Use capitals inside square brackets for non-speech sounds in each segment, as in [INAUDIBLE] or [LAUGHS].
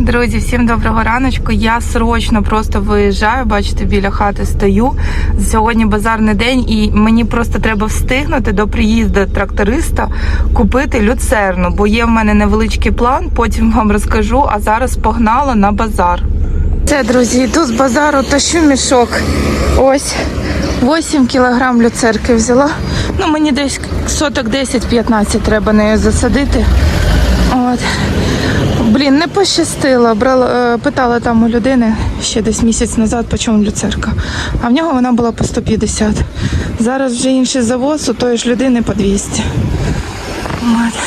Друзі, всім доброго раночку. Я срочно просто виїжджаю, бачите, біля хати стою. Сьогодні базарний день, і мені просто треба встигнути до приїзду тракториста купити люцерну, бо є в мене невеличкий план, потім вам розкажу. А зараз погнала на базар. Це, друзі, йду з базару, тащу мішок. Ось 8 кілограм люцерки взяла. Ну, мені десь соток 10-15 треба нею засадити. От. Блін, не пощастило. Брала, е, питала там у людини ще десь місяць назад, по чому люцерка. А в нього вона була по 150. Зараз вже інший завоз, у тої ж людини по 200. От.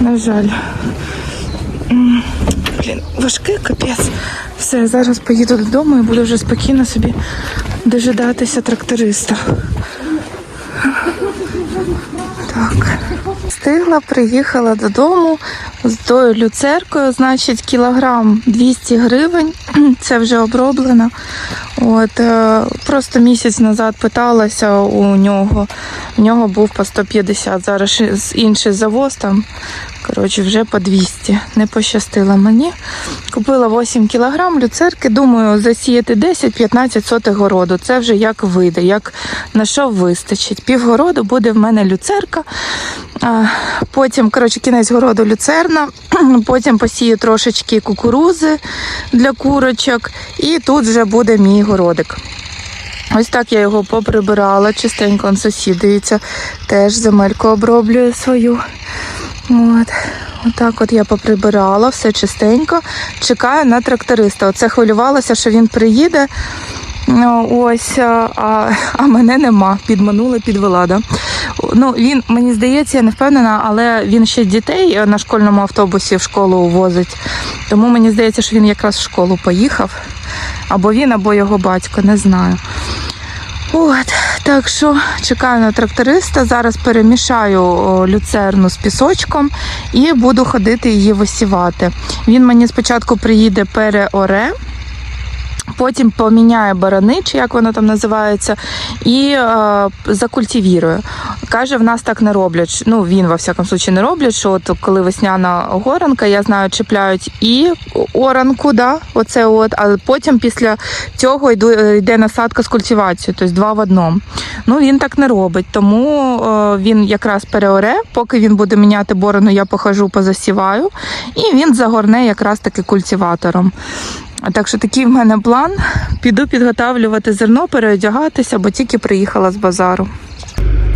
На жаль. Блін, важкий капець. Все, зараз поїду додому і буду вже спокійно собі дожидатися тракториста. Так. Встигла, приїхала додому з тою люцеркою, значить, кілограм 200 гривень. [CLEARS THROAT] Це вже оброблено. От, е, просто місяць назад питалася у нього. В нього був по 150. Зараз інший завоз там. Коротше, вже по 200. Не пощастило мені. Купила 8 кілограм люцерки. Думаю, засіяти 10-15 сотих городу. Це вже як вийде, як на що вистачить. Півгороду буде в мене люцерка. Потім, коротше, кінець городу люцерна, [CLEARS THROAT] потім посію трошечки кукурузи для курочок, і тут вже буде мій городик. Ось так я його поприбирала, чистенько он сусід, дивіться, теж земельку оброблює свою. От. Отак от я поприбирала, все чистенько. Чекаю на тракториста. Оце хвилювалася, що він приїде. Ну, ось, а, а, а мене нема. Підманула, підвела. Да? Ну, він, мені здається, я не впевнена, але він ще дітей е, на школьному автобусі в школу возить. Тому мені здається, що він якраз в школу поїхав. Або він, або його батько, не знаю. От, так що чекаю на тракториста. Зараз перемішаю люцерну з пісочком і буду ходити її висівати. Він мені спочатку приїде переоре. Потім поміняє барани, чи як воно там називається, і е, закультивірує. Каже, в нас так не роблять. Ну він во всякому случаї не роблять. Що от коли весняна горанка, я знаю, чіпляють і оранку, да, оце от, а потім після цього йду, е, йде насадка з культивацією, тобто два в одному. Ну він так не робить, тому е, він якраз переоре. Поки він буде міняти борону, я похожу, позасіваю, і він загорне якраз таки культиватором. А Так що такий в мене план. Піду підготавлювати зерно, переодягатися, бо тільки приїхала з базару.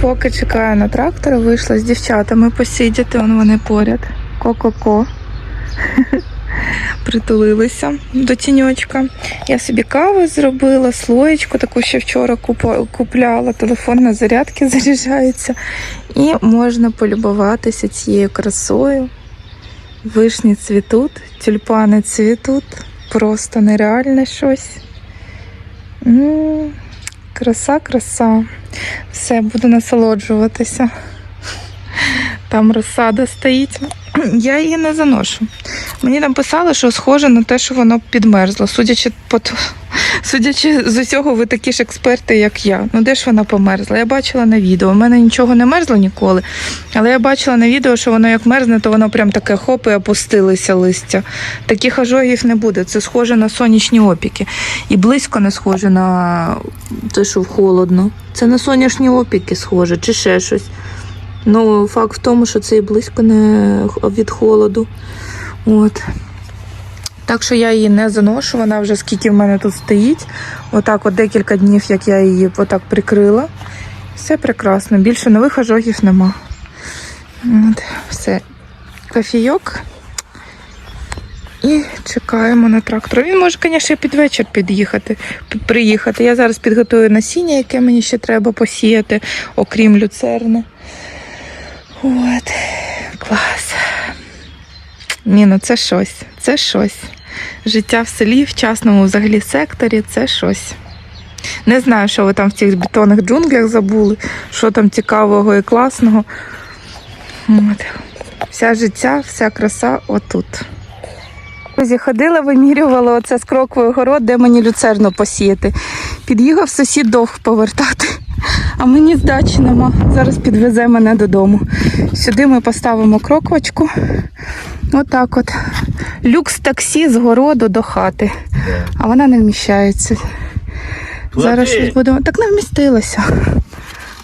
Поки чекаю на трактора, вийшла з дівчатами посидіти, вон вони поряд. Ко-ко-ко. [LAUGHS] Притулилися до тіньочка. Я собі каву зробила, слоєчку, таку ще вчора купляла, телефон на зарядки [LAUGHS] заряджається. І можна полюбуватися цією красою. Вишні цвітуть, тюльпани цвітуть. Просто нереальне щось. М, Краса, краса. Все, буду насолоджуватися. Там розсада стоїть. [CLEARS THROAT] Я її не заношу. Мені там писали, що схоже на те, що воно підмерзло. Судячи по судячи з усього, ви такі ж експерти, як я. Ну де ж вона померзла? Я бачила на відео. У мене нічого не мерзло ніколи. Але я бачила на відео, що воно як мерзне, то воно прям таке хоп і опустилися листя. Таких ожогів не буде. Це схоже на сонячні опіки. І близько не схоже на те, що холодно. Це на сонячні опіки схоже, чи ще щось. Ну, факт в тому, що це і близько не від холоду. От. Так що я її не заношу, вона вже скільки в мене тут стоїть. Отак от декілька днів, як я її отак прикрила. Все прекрасно. Більше нових ожогів нема. От, все. Кофійок. І чекаємо на трактор. Він може, звісно, під вечір під'їхати, приїхати. Я зараз підготую насіння, яке мені ще треба посіяти, окрім люцерни. От, клас. Ні, ну це щось, це щось. Життя в селі, в частному взагалі секторі це щось. Не знаю, що ви там в цих бетонних джунглях забули, що там цікавого і класного. От. Вся життя, вся краса отут. Друзі, ходила, вимірювала оце з кроквою город, де мені люцерну посіяти. Під'їхав сусід довг повертати, а мені здачі нема. Зараз підвезе мене додому. Сюди ми поставимо кроквочку. Отак от. Люкс таксі з городу до хати. А вона не вміщається. Зараз щось будемо. Так не вмістилося.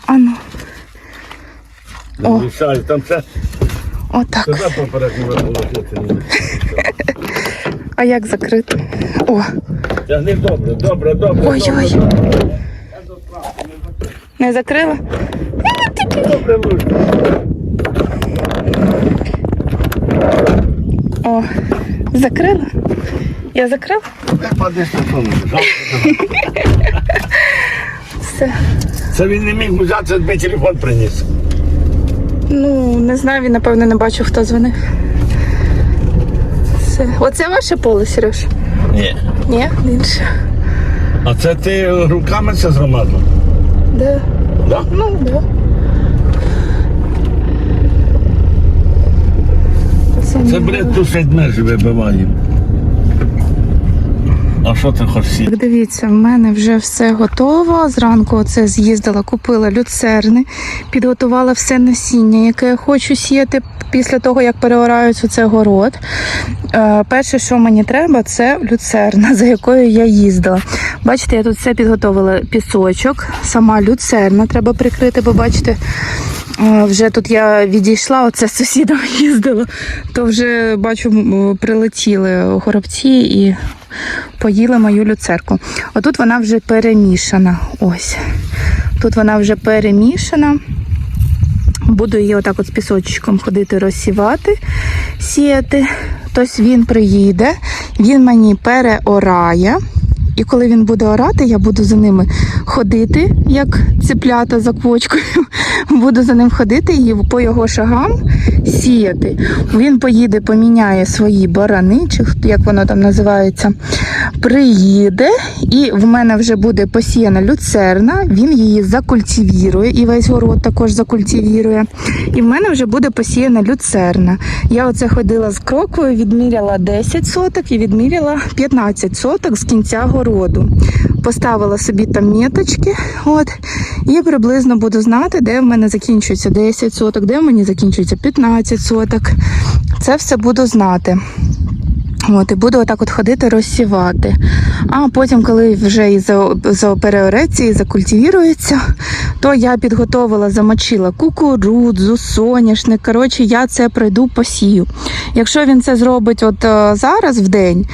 Ану, О. Там ще отак. [LAUGHS] А як закрити? О, Тягни добре, добре, добре. Ой-ой. Не закрила? О, закрила? Я сонце? Все. Це він не міг взяти, мій телефон приніс. Ну, не знаю, він, напевно, не бачив, хто дзвонив. Все. Оце ваше поле, Сереж? Ні. Ні, інше. А це ти руками це згромадив? Да. Да? Ну, да. Це, бред душить межі вибиває. А що ти хочеш? Так, Дивіться, в мене вже все готово. Зранку оце з'їздила, купила люцерни, підготувала все насіння, яке я хочу сіяти після того, як переораюсь у це город. Е, перше, що мені треба, це люцерна, [LAUGHS] за якою я їздила. Бачите, я тут все підготовила пісочок, сама люцерна треба прикрити, бо бачите. Вже тут я відійшла, оце з сусідом [LAUGHS] їздила, то вже бачу, прилетіли горобці і поїли мою люцерку. Отут вона вже перемішана. Ось. Тут вона вже перемішана. Буду її отак от з пісочком ходити розсівати, сіяти. Тобто він приїде, він мені переорає. І коли він буде орати, я буду за ними ходити, як цеплята за квочкою. [LAUGHS] Буду за ним ходити і по його шагам сіяти. Він поїде, поміняє свої барани, чи як воно там називається, приїде, і в мене вже буде посіяна люцерна, він її закультивірує, і весь город також закультивірує. І в мене вже буде посіяна люцерна. Я оце ходила з крокою, відміряла 10 соток і відміряла 15 соток з кінця городу. Поставила собі там меточки, от, і приблизно буду знати, де в мене закінчується 10 соток, де в мені закінчується 15 соток. Це все буду знати. От, і буду отак от ходити розсівати. А потім, коли вже і за, за переореться і закультивірується, то я підготовила, замочила кукурудзу, соняшник. Коротше, я це пройду посію. Якщо він це зробить от е, зараз в день,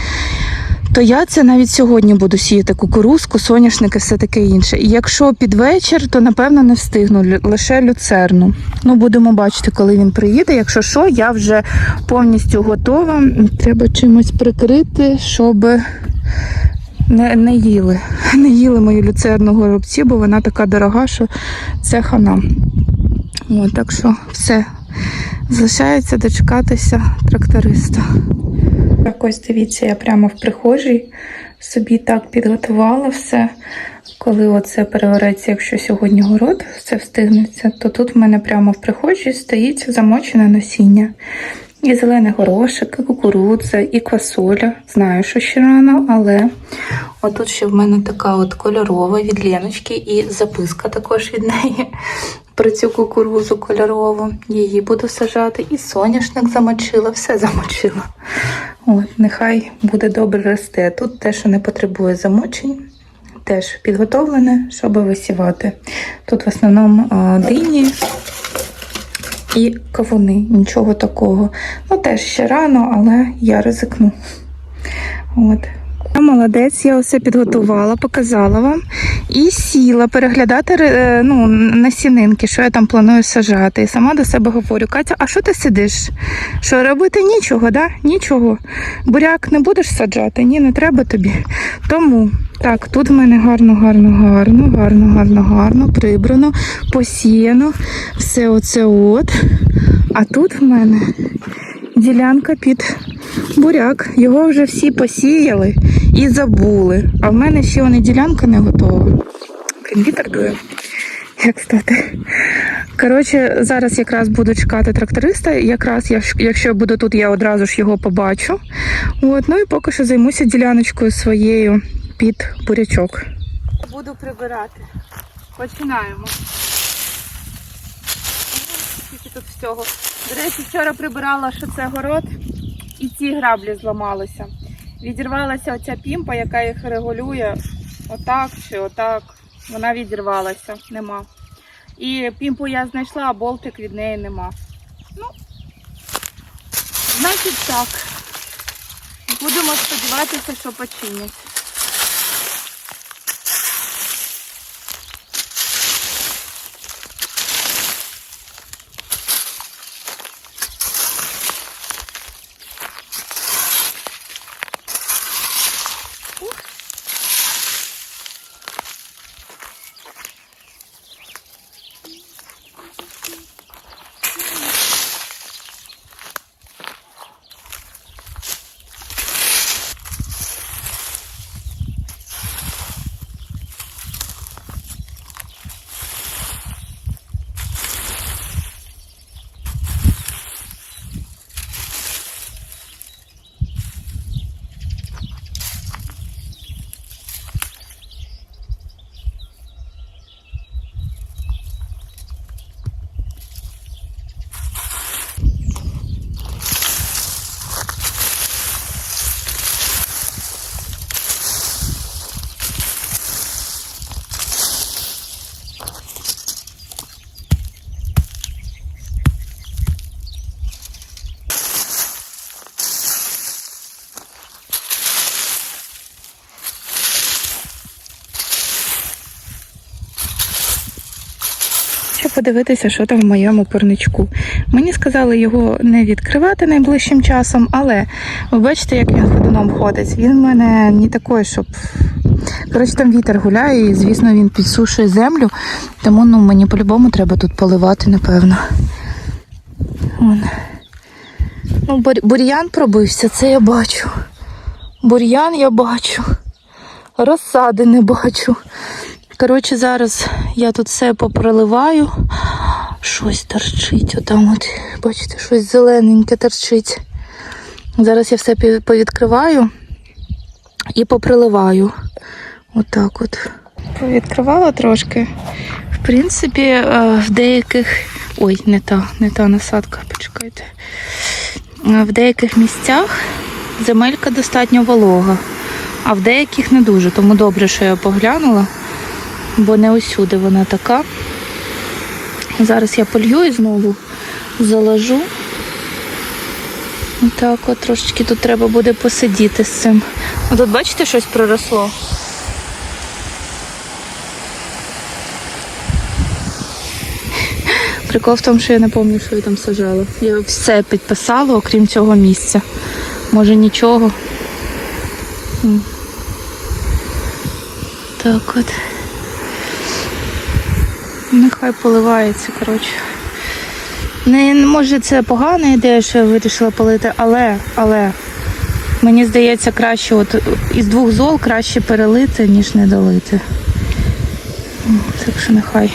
то я це навіть сьогодні буду сіяти кукурузку, соняшники, все таке інше. І якщо під вечір, то напевно не встигну лише люцерну. Ну, будемо бачити, коли він приїде. Якщо що, я вже повністю готова. Треба чимось прикрити, щоб не, не їли. [LAUGHS] Не їли мою люцерну горобці, бо вона така дорога, що це хана. От, так що все. Залишається дочекатися тракториста. Так ось дивіться, я прямо в прихожій собі так підготувала все. Коли оце перевереться, якщо сьогодні город все встигнеться, то тут в мене прямо в прихожій стоїть замочене насіння. І зелений горошок, і кукурудза, і квасоля. Знаю, що ще рано, але отут ще в мене така от кольорова від Леночки і записка також від неї про цю кукурузу кольорову. Її буду сажати. І соняшник замочила, все замочила. От, нехай буде добре росте. Тут те, що не потребує замочень, теж підготовлене, щоб висівати. Тут в основному дині і кавуни, нічого такого. Ну, теж ще рано, але я ризикну. От. Молодець, я все підготувала, показала вам і сіла переглядати е, ну, насінинки, що я там планую сажати. І сама до себе говорю: Катя, а що ти сидиш? Що робити нічого, да? Нічого. Буряк не будеш саджати? Ні, не треба тобі. Тому так, тут в мене гарно, гарно, гарно, гарно, гарно, гарно, прибрано, посіяно. Все оце от. А тут в мене ділянка під буряк. Його вже всі посіяли і забули. А в мене ще вони ділянка не готова. Блін, вітер дує. Як стати? Коротше, зараз якраз буду чекати тракториста. Якраз я, якщо буду тут, я одразу ж його побачу. От, ну і поки що займуся діляночкою своєю під бурячок. Буду прибирати. Починаємо. Скільки тут всього. До речі, вчора прибирала, що це город. і ці граблі зламалися. Відірвалася оця пімпа, яка їх регулює. Отак чи отак. Вона відірвалася, нема. І пімпу я знайшла, а болтик від неї нема. Ну, значить так. Будемо сподіватися, що починять. Подивитися, що там в моєму парничку. Мені сказали його не відкривати найближчим часом, але ви бачите, як він ходуном ходить. Він в мене не такий, щоб. Коротше, там вітер гуляє, і звісно, він підсушує землю, тому ну, мені по-любому треба тут поливати, напевно. Вон. Ну, бур- бур'ян пробився, це я бачу. Бур'ян я бачу. Розсади не бачу. Коротше, зараз я тут все попроливаю. Щось торчить. Отам от, бачите, щось зелененьке торчить. Зараз я все повідкриваю і поприливаю. Отак от. Повідкривала трошки. В принципі, е, в деяких. Ой, не та, не та насадка, почекайте. Е, В деяких місцях земелька достатньо волога, а в деяких не дуже. Тому добре, що я поглянула бо не усюди вона така. Зараз я полью і знову заложу. Так, от трошечки тут треба буде посидіти з цим. А тут бачите, щось проросло? Прикол в тому, що я не пам'ятаю, що я там сажала. Я все підписала, окрім цього місця. Може нічого. Так от. Нехай поливається, коротше. Не, може це погана ідея, що я вирішила полити, але, але мені здається, краще от із двох зол краще перелити, ніж не долити. Так що нехай.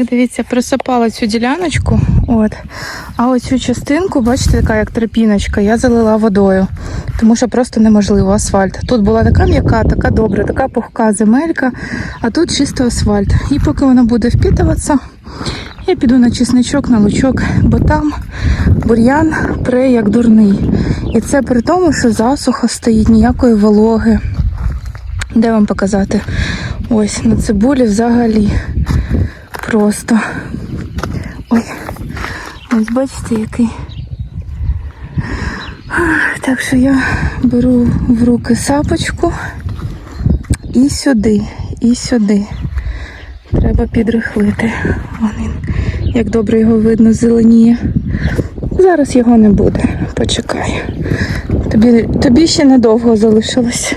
Так, дивіться, присипала цю діляночку. От. А оцю частинку, бачите, така як тропіночка, я залила водою, тому що просто неможливо асфальт. Тут була така м'яка, така добра, така пухка земелька, а тут чисто асфальт. І поки вона буде впітуватися, я піду на чесничок, на лучок, бо там бур'ян пре як дурний. І це при тому, що засуха стоїть, ніякої вологи. Де вам показати? Ось на цибулі взагалі просто. Ой, ось бачите, який. Так що я беру в руки сапочку і сюди, і сюди. Треба підрихлити. Вон він, як добре його видно, зеленіє. Зараз його не буде. Почекай. Тобі, тобі ще недовго залишилось.